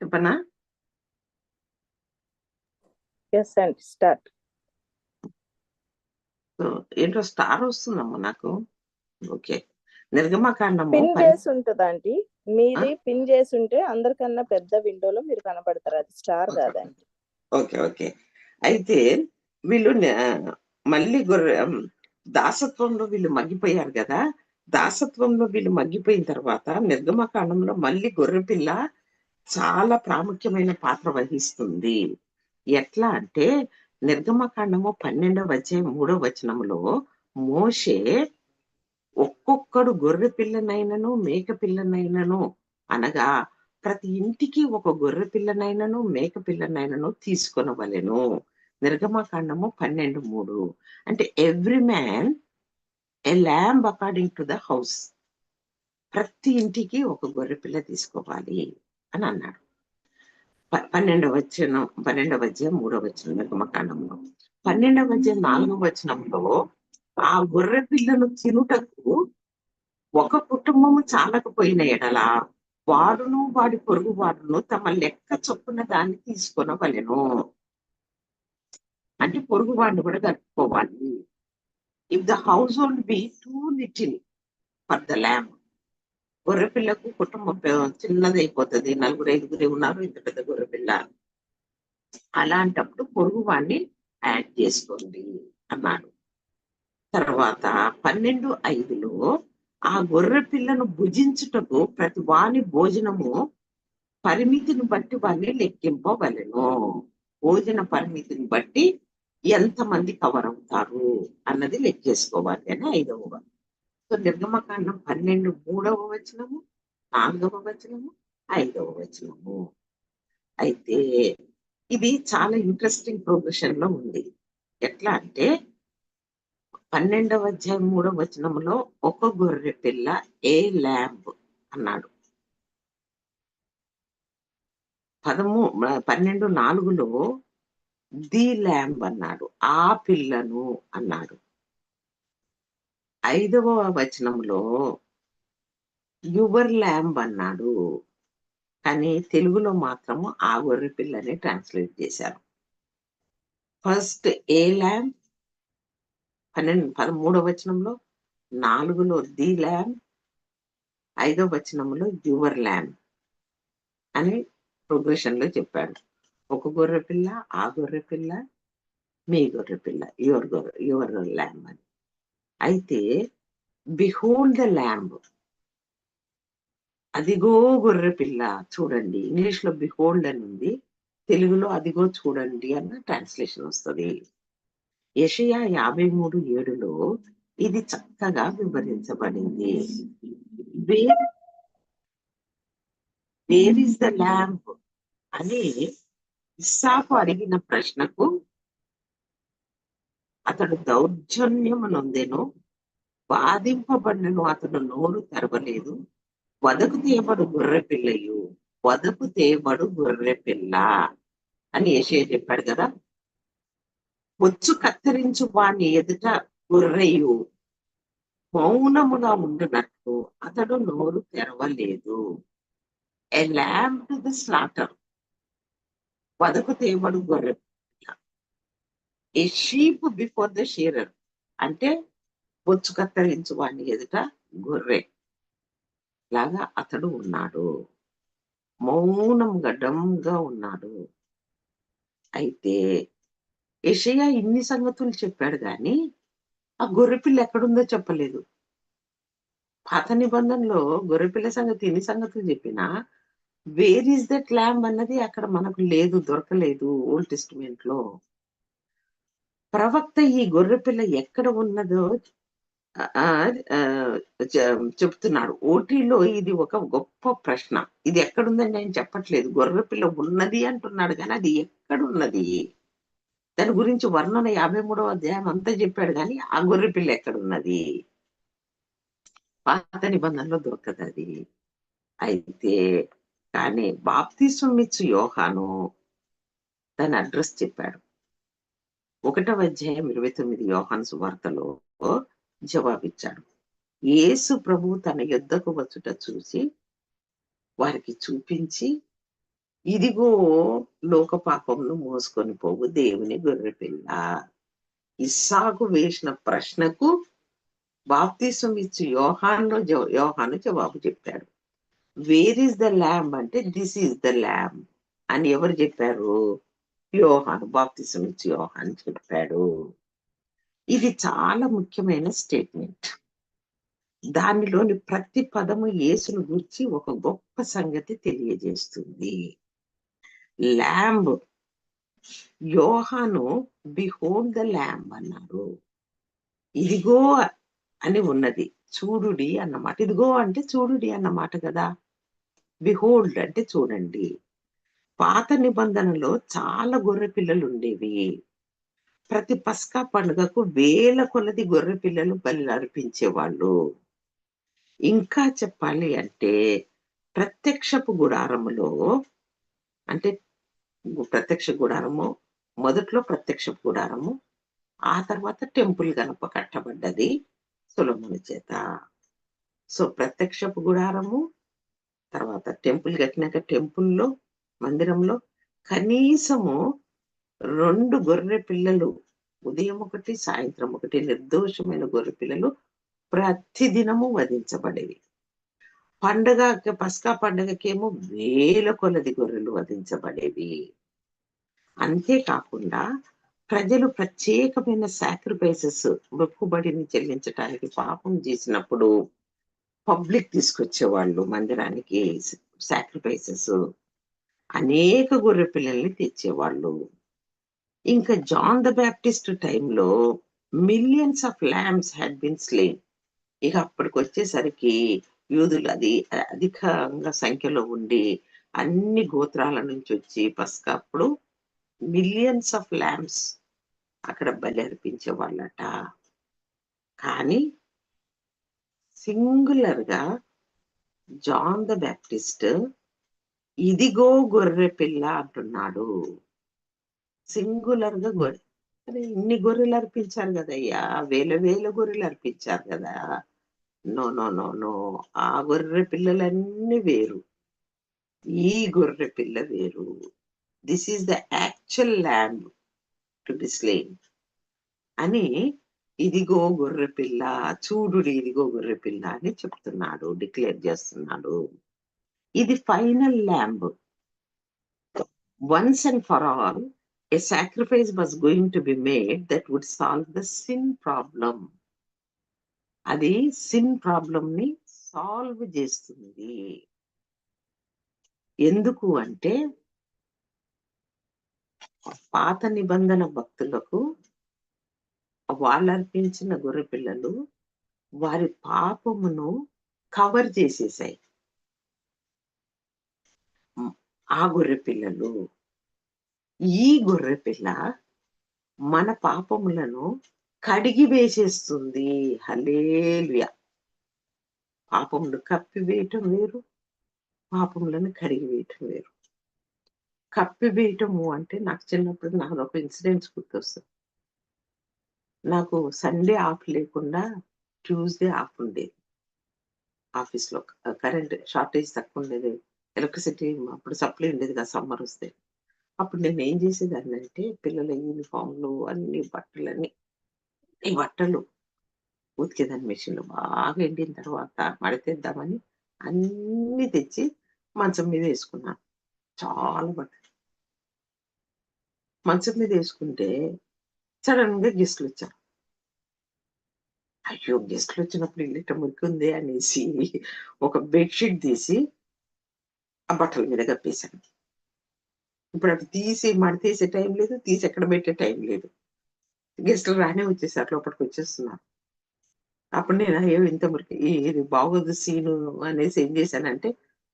చెప్పనా? ఎస్ అండి start so ఏంటో స్టార్ వస్తుందమ్మా నాకు. ఓకే. నిర్గమకాండము పిన్ చేసి ఉంటుందా ఆంటీ? మీది పిన్ చేసి ఉంటే అందరికన్నా పెద్ద విండోలో మీరు కనపడతారు. అది స్టార్ కాదండి. Okay okay. అయితే వీళ్ళు మళ్ళీ దాసత్వంలో వీళ్ళు మగ్గిపోయారు కదా. దాసత్వంలో వీళ్ళు మగ్గిపోయిన తర్వాత నిర్గమకాండంలో మళ్ళీ గొర్రె పిల్ల చాలా ప్రాముఖ్యమైన పాత్ర వహిస్తుంది. ఎట్లా అంటే నిర్గమకాండము పన్నెండవ అధ్యాయం మూడవ వచనంలో మోషే ఒక్కొక్కడు గొర్రె పిల్లనైనను మేక పిల్లనైనను అనగా ప్రతి ఇంటికి ఒక గొర్రె పిల్లనైనను మేక పిల్లనైనను తీసుకొనవలెను. నిర్గమకాండము పన్నెండు మూడు. అంటే every man a lamb according to the house. ప్రతి ఇంటికి ఒక గొర్రె పిల్ల తీసుకోవాలి. అని అన్నాడు. పన్నెండవ వచనం పన్నెండవ అధ్యాయం మూడవ వచనం నిర్గమకాండంలో పన్నెండవ అధ్యాయం నాలుగవ వచనంలో ఆ గొర్రె పిల్లను తినుటకు ఒక కుటుంబము చాలకపోయిన ఎడల వాడును వాడి పొరుగు వాడును తమ లెక్క చొప్పున దాన్ని తీసుకొనవలెను. అంటే పొరుగు వాడిని కూడా కలుపుకోవాలి. If the household be too little for the lamb గొర్రె పిల్లకు కుటుంబం చిన్నది అయిపోతుంది. నలుగురు ఐదుగురే ఉన్నారు ఇంత పెద్ద గొర్రె పిల్ల. అలాంటప్పుడు పొరుగు వాడిని యాడ్ చేసుకోండి అన్నాడు తర్వాత పన్నెండు ఐదులో ఆ గొర్రె పిల్లను భుజించుటకు ప్రతి వాని భోజనము పరిమితిని బట్టి వారిని లెక్కింపవలను. భోజన పరిమితిని బట్టి ఎంతమంది కవర్ అవుతారు అన్నది లెక్కేసుకోవాలి అని ఐదవ సో నిర్గమకాండం పన్నెండు మూడవ వచనము నాలుగవ వచనము ఐదవ వచనము. అయితే ఇది చాలా ఇంట్రెస్టింగ్ ప్రొఫెషన్లో ఉంది. ఎట్లా అంటే పన్నెండవ అధ్యాయం మూడవ వచనంలో ఒక గొర్రె పిల్ల ఏ ల్యాంబ్ అన్నాడు. పదమూ పన్నెండు నాలుగులో ది ల్యాంబ్ అన్నాడు. ఆ పిల్లను అన్నాడు. ఐదవ వచనంలో యువర్ ల్యాంబ్ అన్నాడు. కానీ తెలుగులో మాత్రము ఆ గొర్రె పిల్లని ట్రాన్స్లేట్ చేశారు. First a lamb? పన్నెండు పదమూడవ వచనంలో నాలుగులో ది ల్యాంబ్ ఐదవ వచనంలో యువర్ ల్యాంబ్ అని ప్రోగ్రెషన్లో చెప్పాడు. ఒక గొర్రె పిల్ల ఆ గొర్రె పిల్ల మీ గొర్రె పిల్ల యువర్ గొర్రె యువర్ ల్యాంబ్ అని. అయితే బిహోల్డ్ ద ల్యాంబ్ అదిగో గొర్రె పిల్ల చూడండి ఇంగ్లీష్లో బిహోల్డ్ అని ఉంది తెలుగులో అదిగో చూడండి అన్న ట్రాన్స్లేషన్ వస్తుంది. యషయా యాభై మూడు ఏడులో ఇది చక్కగా వివరించబడింది. వేర్ ఇస్ ద ల్యాంబ్ అని ఇస్సాకు అడిగిన ప్రశ్నకు అతడు దౌర్జన్యము నొందెను బాధింపబడినను అతడు నోరు తెరవలేదు. వదకు తేబడు గొర్రె పిల్లయు? వదకు తేబడు గొర్రె పిల్ల? అని యెషయా చెప్పాడు కదా. బొచ్చు కత్తిరించు వాని ఎదుట గొర్రెయు. మౌనముగా ఉండినట్లు అతడు నోరు తెరవలేదు. A lamb to the slaughter వదకు తేబడు గొర్రె a sheep before the shearer? అంటే బొచ్చు కత్తిరించు వాడిని ఎదుట గొర్రె. లాగా అతడు ఉన్నాడు. మౌనం గడ్డంగా ఉన్నాడు. అయితే యషయ ఇన్ని సంగతులు చెప్పాడు గాని ఆ గొర్రెపిల్ల ఎక్కడుందో చెప్పలేదు. పాత నిబంధనలో గొర్రెపిల్ల సంగతి ఎన్ని సంగతులు చెప్పినా వేర్ ఈస్ దట్ ల్యాంబ్ అన్నది అక్కడ మనకు లేదు దొరకలేదు ఓల్డ్ టెస్టిమెంట్లో. ప్రవక్త ఈ గొర్రెపిల్ల ఎక్కడ ఉన్నదో ఆ, చెప్తున్నాడు. ఓటీలో ఇది ఒక గొప్ప ప్రశ్న. ఇది ఎక్కడుందని నేను చెప్పట్లేదు. గొర్రెపిల్ల ఉన్నది అంటున్నాడు కానీ అది ఎక్కడున్నది? దాని గురించి వర్ణన యాభై మూడవ అధ్యాయం అంతా చెప్పాడు కానీ ఆ గొర్రెపిల్ల ఎక్కడున్నది? పాత నిబంధనలో దొరకదు అది. అయితే కానీ బాప్తిసం ఇచ్చు యోహాను. దాని అడ్రస్ చెప్పాడు. ఒకటవ అధ్యాయం ఇరవై తొమ్మిది యోహాను సువార్తలో జవాబిచ్చాడు. యేసు ప్రభు తన యుద్ధకు వచ్చుట చూసి వారికి చూపించి ఇదిగో లోక పాపమును మోసుకొని పోవు దేవుని గొర్రె పిల్ల. ఇస్సాకు వేసిన ప్రశ్నకు బాప్తీసం ఇచ్చి యోహాన్లో యోహాను జవాబు చెప్పాడు. వేర్ ఇస్ ద ల్యాంబ్ అంటే దిస్ ఈస్ ద ల్యాంబ్ అని ఎవరు చెప్పారు? యోహాను బాప్తీసం ఇచ్చి యోహాన్ చెప్పాడు. ఇది చాలా ముఖ్యమైన స్టేట్మెంట్ దానిలోని ప్రతి పదము యేసును గురించి ఒక గొప్ప సంగతి తెలియజేస్తుంది. ల్యాంబ్. యోహాను బిహోల్డ్ ద ల్యాంబ్ అన్నారు. ఇదిగో అని ఉన్నది. చూడుడి అన్నమాట. ఇదిగో అంటే చూడుడి అన్నమాట కదా. బిహోల్డ్ అంటే చూడండి. పాత నిబంధనలో చాలా గొర్రె పిల్లలు ఉండేవి ప్రతి పస్కా పండుగకు వేల కొలది గొర్రె పిల్లలు బలి అర్పించేవాళ్ళు. ఇంకా చెప్పాలి అంటే ప్రత్యక్షపు గుడారములో అంటే ప్రత్యక్ష గుడారము మొదట్లో ప్రత్యక్ష గుడారము ఆ తర్వాత టెంపుల్ గనప కట్టబడ్డది సులముని చేత. సో ప్రత్యక్షపు గుడారము తర్వాత టెంపుల్ కట్టినాక టెంపుల్లో మందిరంలో కనీసము రెండు గొర్రె పిల్లలు ఉదయం ఒకటి సాయంత్రం ఒకటి నిర్దోషమైన గొర్రె పిల్లలు ప్రతిదినము వధించబడేవి. పండగ పస్కా పండగకేమో వేల కొలది గొర్రెలు వధించబడేవి. అంతేకాకుండా ప్రజలు ప్రత్యేకమైన సాక్రిఫైసెస్ మొక్కుబడిని చెల్లించడానికి పాపం చేసినప్పుడు పబ్లిక్ తీసుకొచ్చేవాళ్ళు మందిరానికి సాక్రిఫైసెస్ అనేక గొర్రె పిల్లల్ని తెచ్చేవాళ్ళు. ఇంకా జాన్ ద బ్యాప్టిస్ట్ టైంలో millions of lambs had been slain. ఇక అప్పటికి వచ్చేసరికి యూదులు అది అధికంగా సంఖ్యలో ఉండి అన్ని గోత్రాల నుంచి వచ్చి పస్కప్పుడు మిలియన్స్ ఆఫ్ ల్యాంబ్స్ అక్కడ బలి అర్పించే వాళ్ళట కానీ సింగులర్గా జాన్ ద బ్యాప్టిస్ట్ ఇదిగో గొర్రె పిల్ల అంటున్నాడు. సింగులర్గా గొర్రె అరే ఇన్ని గొర్రెలు అర్పించారు కదయ్యా వేల వేల గొర్రెలు అర్పించారు కదా. నో నో నో నో ఆ గొర్రె పిల్లలన్నీ వేరు. ఈ గొర్రె పిల్ల వేరు. This is the actual lamb to be slain అని ఇదిగో గొర్రె పిల్ల చూడు ఇదిగో గొర్రె పిల్ల అని చెప్తున్నాడు డిక్లేర్ చేస్తున్నాడు. ఇది final lamb once and for all a sacrifice was going to be made that would solve the sin problem. అది సిన్ ప్రాబ్లం ని సాల్వ్ చేస్తుంది. ఎందుకు అంటే పాత నిబంధన భక్తులకు వాళ్ళు అర్పించిన గొర్రె పిల్లలు వారి పాపమును కవర్ చేసేసాయి. ఆ గొర్రె పిల్లలు ఈ గొర్రె పిల్ల మన పాపములను కడిగి వేసేస్తుంది. హలేలుయ పాపములు కప్పివేయటం వేరు పాపములను కడిగి వేయటం వేరు. కప్పివేయటము అంటే నాకు చిన్నప్పుడు నాకు ఒక ఇన్సిడెంట్స్ గుర్తొస్తుంది. నాకు సండే ఆఫ్ లేకుండా ట్యూస్డే ఆఫ్ ఉండేది. ఆఫీస్లో కరెంట్ షార్టేజ్ తక్కువ ఉండేది. ఎలక్ట్రిసిటీ అప్పుడు సప్లై ఉండేది కదా సమ్మర్ వస్తే. అప్పుడు నేను ఏం చేసేదాన్ని అంటే పిల్లల యూనిఫామ్లు అన్ని బట్టలన్నీ ఈ బట్టలు ఉతికేదాన్ని మెషిన్లో బాగా ఎండిన తర్వాత మడతేద్దామని అన్ని తెచ్చి మంచం మీద వేసుకున్నాను చాలా బట్టలు. మంచం మీద వేసుకుంటే సడన్గా గెస్ట్లు వచ్చారు. అయ్యో గెస్ట్లు వచ్చినప్పుడు ఇల్లు మురికి ఉంది అనేసి ఒక బెడ్షీట్ తీసి ఆ బట్టల మీద కప్పేశాను. ఇప్పుడు అవి తీసి మడతీసే టైం లేదు తీసి ఎక్కడ పెట్టే టైం లేదు. గెస్ట్లు రానే వచ్చేసారు లోపలికి వచ్చేస్తున్నారు. అప్పుడు నేను అయ్యో ఇంత మురికి ఇది బాగోదు సీను అనేసి ఏం చేశానంటే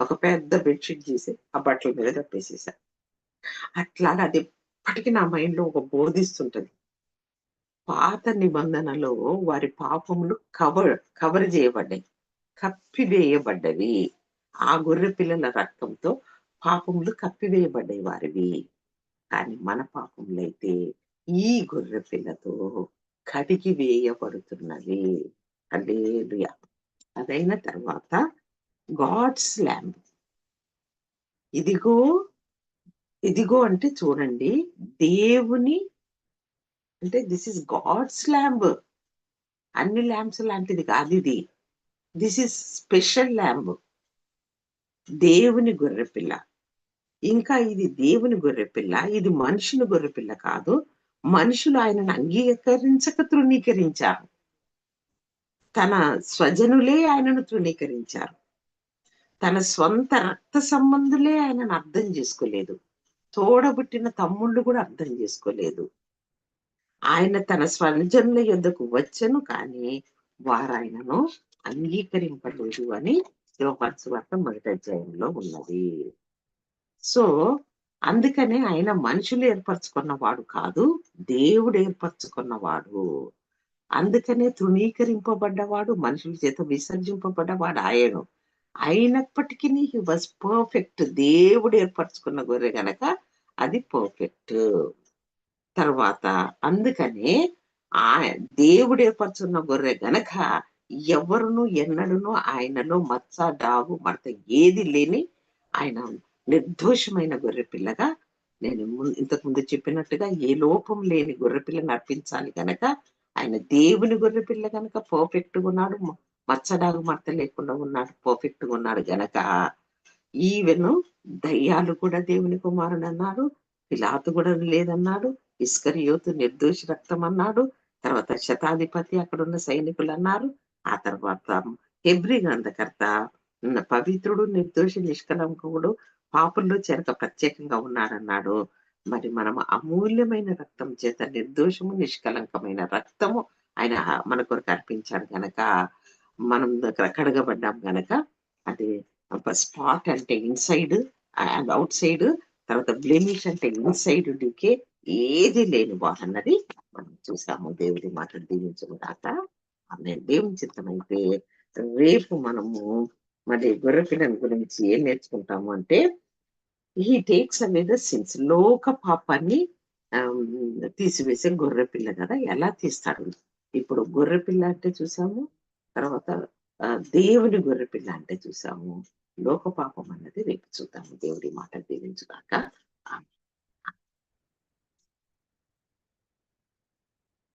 ఒక పెద్ద బెడ్షీట్ చేసి ఆ బట్టల మీద కప్పేసేసాను అట్లా అది ఎప్పటికీ నా మైండ్లో ఒక బోధిస్తుంటది పాత నిబంధనలో వారి పాపములు కవర్ కవర్ చేయబడ్డాయి కప్పివేయబడ్డవి ఆ గొర్రె పిల్లల రక్తంతో పాపములు కప్పివేయబడ్డాయి వారివి కానీ మన పాపములైతే ఈ గొర్రె పిల్లతో కడిగి వేయబడుతున్నది. అలేలుయా అదైన తర్వాత గాడ్స్ ల్యాంబ్ ఇదిగో ఇదిగో అంటే చూడండి దేవుని అంటే దిస్ ఇస్ గాడ్స్ ల్యాంబ్ అన్ని ల్యాంబ్స్ లాంటిది కాదు ఇది. దిస్ ఇస్ స్పెషల్ ల్యాంబ్ దేవుని గొర్రెపిల్ల. ఇంకా ఇది దేవుని గొర్రెపిల్ల ఇది మనుషుని గొర్రెపిల్ల కాదు. మనుషులు ఆయనను అంగీకరించక తృణీకరించారు. తన స్వజనులే ఆయనను తృణీకరించారు. తన స్వంత రక్త సంబంధులే ఆయనను అర్థం చేసుకోలేదు. తోడబుట్టిన తమ్ముళ్ళు కూడా అర్థం చేసుకోలేదు. ఆయన తన స్వజనుల యొద్దకు వచ్చను కానీ వారు ఆయనను అంగీకరింపలేదు అని యోహాన్స్ మొదటి అధ్యాయంలో ఉన్నది. సో అందుకనే ఆయన మనుషులు ఏర్పరచుకున్నవాడు కాదు దేవుడు ఏర్పరచుకున్నవాడు అందుకనే తృణీకరింపబడ్డవాడు మనుషుల చేత విసర్జింపబడ్డవాడు ఆయన. అయినప్పటికీ హీ వాజ్ పర్ఫెక్ట్. దేవుడు ఏర్పరచుకున్న గొర్రె గనక అది పర్ఫెక్ట్. తర్వాత అందుకనే ఆ దేవుడు ఏర్పరచున్న గొర్రె గనక ఎవరును ఎన్నడూను ఆయనలో మచ్చ డాగు మడత ఏది లేని ఆయన నిర్దోషమైన గొర్రె పిల్లగా నేను ము- ఇంతకు ముందు చెప్పినట్టుగా ఏ లోపం లేని గొర్రె పిల్లని అర్పించాలి గనక ఆయన దేవుని గొర్రె పిల్ల గనక పర్ఫెక్ట్ ఉన్నాడు మచ్చడాగు మడత లేకుండా ఉన్నాడు పర్ఫెక్ట్గా ఉన్నాడు గనక ఈవెన్ దయ్యాలు కూడా దేవుని కుమారుడు అన్నాడు పిలాతు కూడా లేదన్నాడు ఇస్కరియోతు నిర్దోషి రక్తం అన్నాడు తర్వాత శతాధిపతి అక్కడ ఉన్న సైనికులు అన్నారు ఆ తర్వాత హెబ్రి గ్రంథకర్త పవిత్రుడు నిర్దోషి నిష్కలంకుడు పాపుల్లో చెరక ప్రత్యేకంగా ఉన్నారన్నాడు. మరి మనం అమూల్యమైన రక్తం చేత నిర్దోషము నిష్కలంకమైన రక్తము ఆయన మన కొరకు అర్పించాడు గనక మనం దగ్గర కడగబడ్డాం గనక అది స్పాట్ అంటే ఇన్సైడ్ అండ్ అవుట్ సైడ్ తర్వాత బ్లెమిష్ అంటే ఇన్సైడ్ డీకే ఏది లేని వారన్నది మనం చూసాము. దేవుడి మాట దీవించము దాకా ఆమె దేవుని చిత్తమైతే రేపు మనము మరి గొర్రెపిల్లని గురించి ఏం నేర్చుకుంటాము అంటే హీ టేక్స్ మీద సిన్స్ లోక పాపాన్ని తీసివేసే గొర్రె పిల్ల కదా ఎలా తీస్తాడు? ఇప్పుడు గొర్రె పిల్ల అంటే చూసాము తర్వాత దేవుని గొర్రె పిల్ల అంటే చూసాము. లోక పాపం అన్నది రేపు చూద్దాము. దేవుడి మాట దీవించుగాక. ఆమె